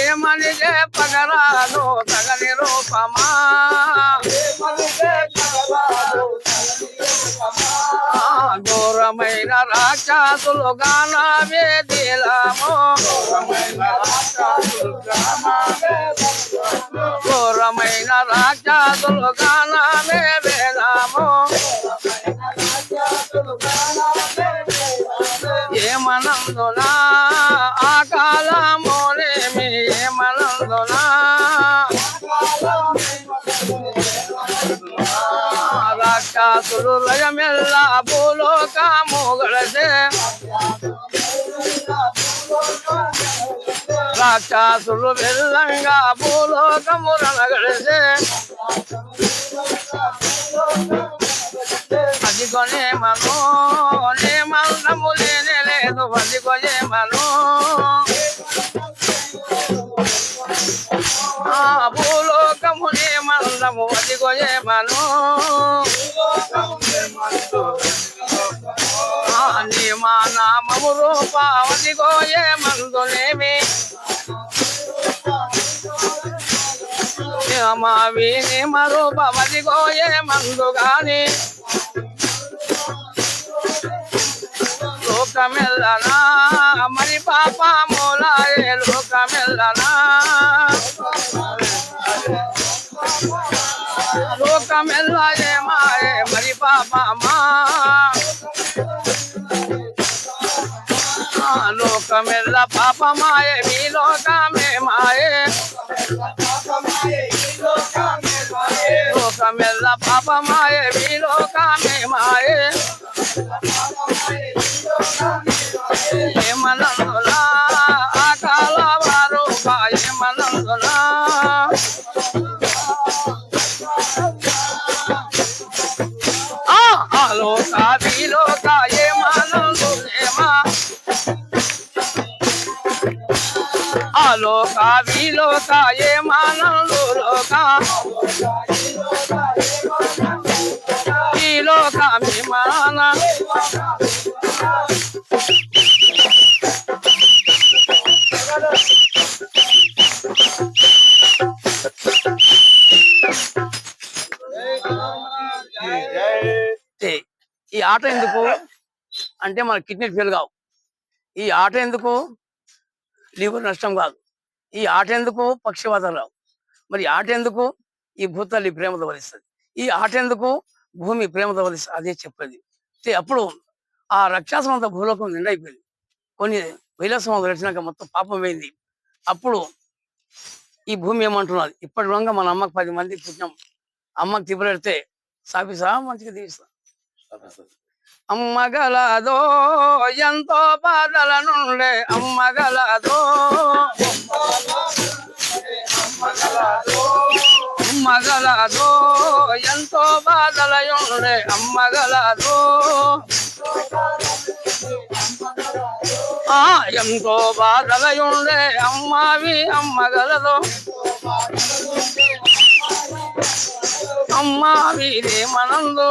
ఏమని చెప్పగరాదు తగని రూపమా ఘోరమైన రాక్షసులు గానా వేదిలాము. ఘోరమైన రాక్షసులు గాన రాక్షసులు లయమెల్ల భూలోకము గడసే రాక్షసులు వెళ్ళంగా భూలోకము రణగడిసే అది కొనే మను నే మందము లేనే లేదు అది కొనే మను ఆ భూలోకము నే మందము అది కొనే మను ఆ నీ మా నామము రూపావతి గోయే మందులేమి మా వీని మరూపవతి గోయే మందు గాని లోకమెల్లనా మరి పాప మూలాయే లోకమెల్లనా లోకమెల్లాయే మాయే మరి పాప మా ఆ, వల్ల పాప మాయే మీ లోకమే మాయే. లోకమెల్ల పాప మాయే మీ లోకమే మాయే. లోక. ఈ లోక విమాన ఏ, ఈ ఆట ఎందుకు? అంటే మన కిడ్నీ ఫెయిల్ కావు. ఈ ఆట ఎందుకు? లివర్ నష్టం కాదు. ఈ ఆట ఎందుకు పక్షవాతం రావు మరి ఆట ఎందుకు ఈ భూతల్లి ప్రేమతో వలిస్తుంది ఈ ఆట ఎందుకు భూమి ప్రేమతో వలిస్తుంది అదే చెప్పేది. అప్పుడు ఆ రక్షాసమంత భూలోకం నిండైపోయింది. కొన్ని వేల సంవత్సరాలు వచ్చినాక మొత్తం పాపం పోయింది అప్పుడు ఈ భూమి ఏమంటున్నది? ఇప్పటి వరంగా మన అమ్మకి పది మంది పుట్టినాం. అమ్మకి తిప్పలేడితే సాపిసా మంచిగా తీస్తా అమ్మగలదో ఎంతో బాధల నుండే అమ్మగలదో. అమ్మగలదో ఎంతో బాధల నుండే అమ్మగలదో. ఆ ఎంతో బాధల ఉండే అమ్మవి అమ్మగలదో. అమ్మావి మనందు.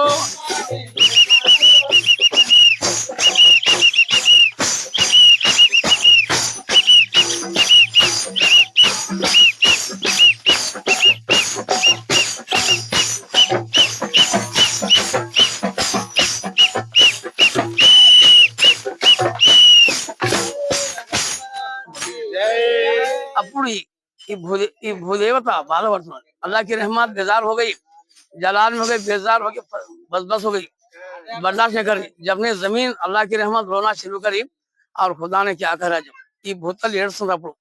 ఈ- ఈ భూదే ఈ భూదేవత బాధపడుతున్నది अल्लाह की रहमत बेजार हो गई जलाल में हो गई बेजार हो गई बस बस हो गई बर्दाश्त नहीं करी जब ने जमीन अल्लाह की रहमत रोना शुरू करी और खुदा ने क्या करा जब ఈ భూతలు ఏడుస్తున్నప్పుడు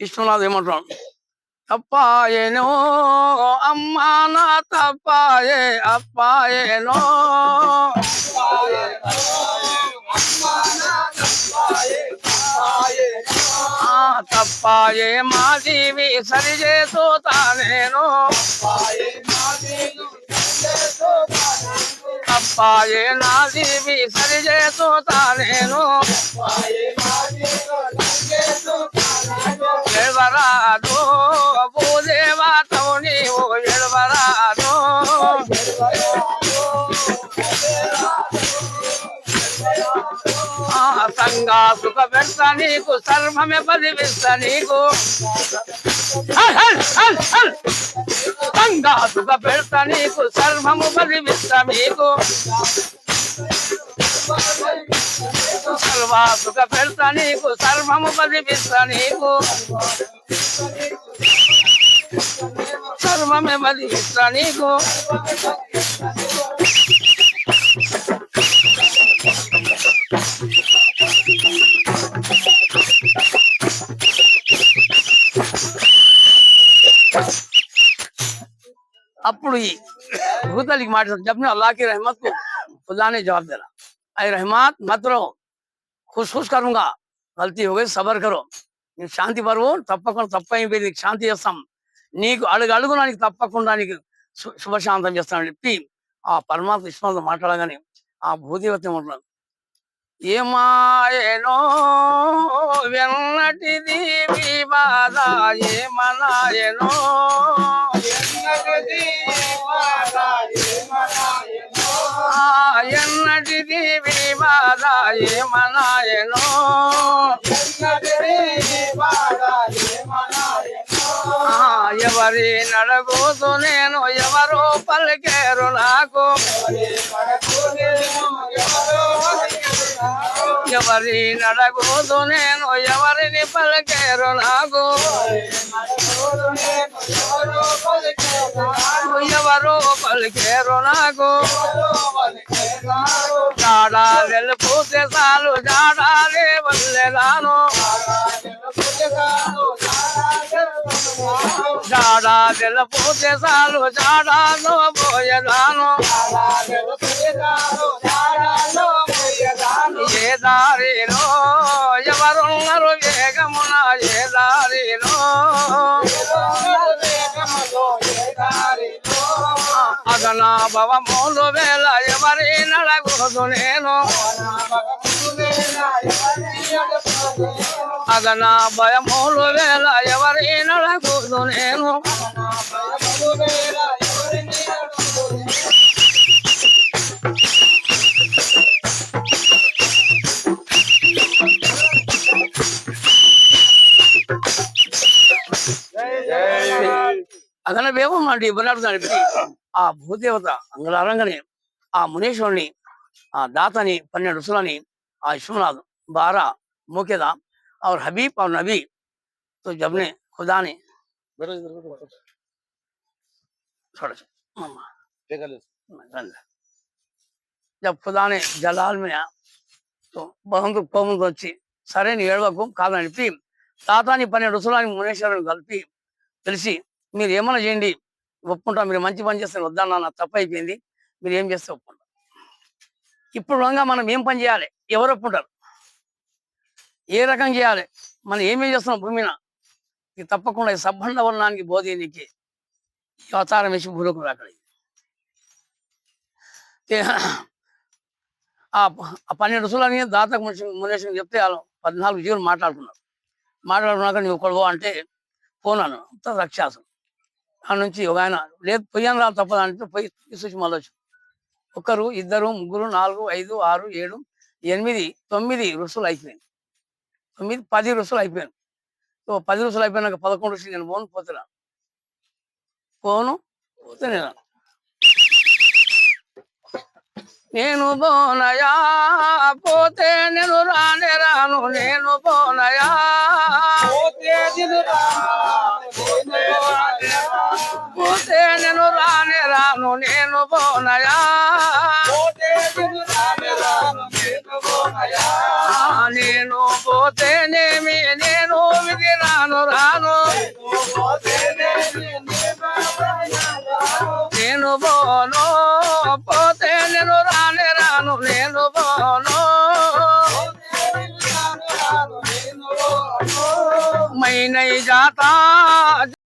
ఇష్టనాథ్ ఏమంటున్నాడు తప్పాయేనో అమ్మా నా తప్పాయే అప్పాయేనో ఆ తప్పాయే మా జీవి సరి చేసుతా నేను తప్పాయే నా జీవి సరి చేసుతా నేను गंगा सुख को, सर्व में पद विस्तनी को। सुख को, सर्व में को। सर्वा सुख को को। को। भूतल की माटी जब ने अल्लाह की रहमत को खुदा ने जवाब देना अरे रहमत मत रहो खुश खुश करूंगा గల్తీ हो गई సబర్ కరో నీకు శాంతి పరువు తప్పకుండా తప్ప అయిపోయింది నీకు శాంతి చేస్తాం నీకు అడుగు అడుగునా నీకు తప్పకుండా నీకు శు- శుభశాంతం చేస్తామని చెప్పి ఆ పరమాత్మ విశ్వాసం మాట్లాడగానే ఆ భూదేవత ఏమంటున్నారు ఏమాయనో వెన్నటిది వివాద ఏమనాయనో ఆ ఎన్నటిది వివాద ఏమనాయనో ఆ ఎవరి నడగోదు నేను ఎవరో పలికేరు నాకు. ఎవరి నడగోదు నేను ఎవరిని పలికేరు నాకు. ఎవరో పలికేరు నాకు. జాడా వెళ్ళిపోతే చాలు జాడాలే వదిలేదాను జాడా వెళ్ళిపోతే చాలు జాడాలో పోయేదాను అదనా భవములు వేళ ఎవరి నడగోదు నేను. అదనా భయములు వేల ఎవరి నడగోదు నేను. అదన వేవం అంటే ఇవ్వనాడు నడిపి ఆ భూదేవత అంగళారంగని ఆ మునీశ్వరుని ఆ దాతని పన్నెండు రుసులని ఆ విశ్వనాథ్ बारह मुकेदा और हबीब और नबी तो जब ने खुदा ने थोड़ा सा मामा गंदा। जब खुदा ने जलाल में आया तो बहुत కోపంతో వచ్చి సరే నీ ఏడవకు కాదని చెప్పి తాతాని పన్నెండు రుసులని మునేశ్వరుని కలిపి తెలిసి మీరు ఏమైనా చేయండి. ఒప్పుకుంటా మీరు మంచి పని చేస్తే వద్దన్నా నా తప్పు అయిపోయింది మీరు ఏం చేస్తే ఒప్పుకుంటారు. ఇప్పుడు రంగా మనం ఏం పని చేయాలి? ఎవరు ఒప్పుకుంటారు? ఏ రకం చేయాలి? మనం ఏమేం చేస్తున్నాం భూమిన ఇది తప్పకుండా ఈ సబ్బండ వర్ణానికి బోధి నీకు ఈ అవతారం వేసి భూలోకం రాకడ ఆ పన్నెండు రుసులని దాతకు మనిషి మునేషన్ చెప్తే వాళ్ళు పద్నాలుగు జీవులు మాట్లాడుకున్నారు. మాట్లాడుకున్నాక నువ్వు కొడవో అంటే పోనాను రక్షాసం ఆ నుంచి ఒక ఆయన లేదు పొయ్యాను రాదు తప్పదు అంటే పోయి తీసుకొచ్చి మళ్ళొచ్చు ఒకరు ఇద్దరు ముగ్గురు నాలుగు ఐదు ఆరు ఏడు ఎనిమిది తొమ్మిది రుసులు అయిపోయాను తొమ్మిది పది రుసులు అయిపోయాను సో పది రుసులు అయిపోయినాక పదకొండు రుసులు నేను పోను పోతున్నాను పోను పోతే నేను నేను పోనయా పోతే నేను రానే రాను. నేను పో नया నేను పోతేనే నేను విధి రాను రాను నేను పోను పోతే నేను రానే రాను నేను పోను మైనై జాతా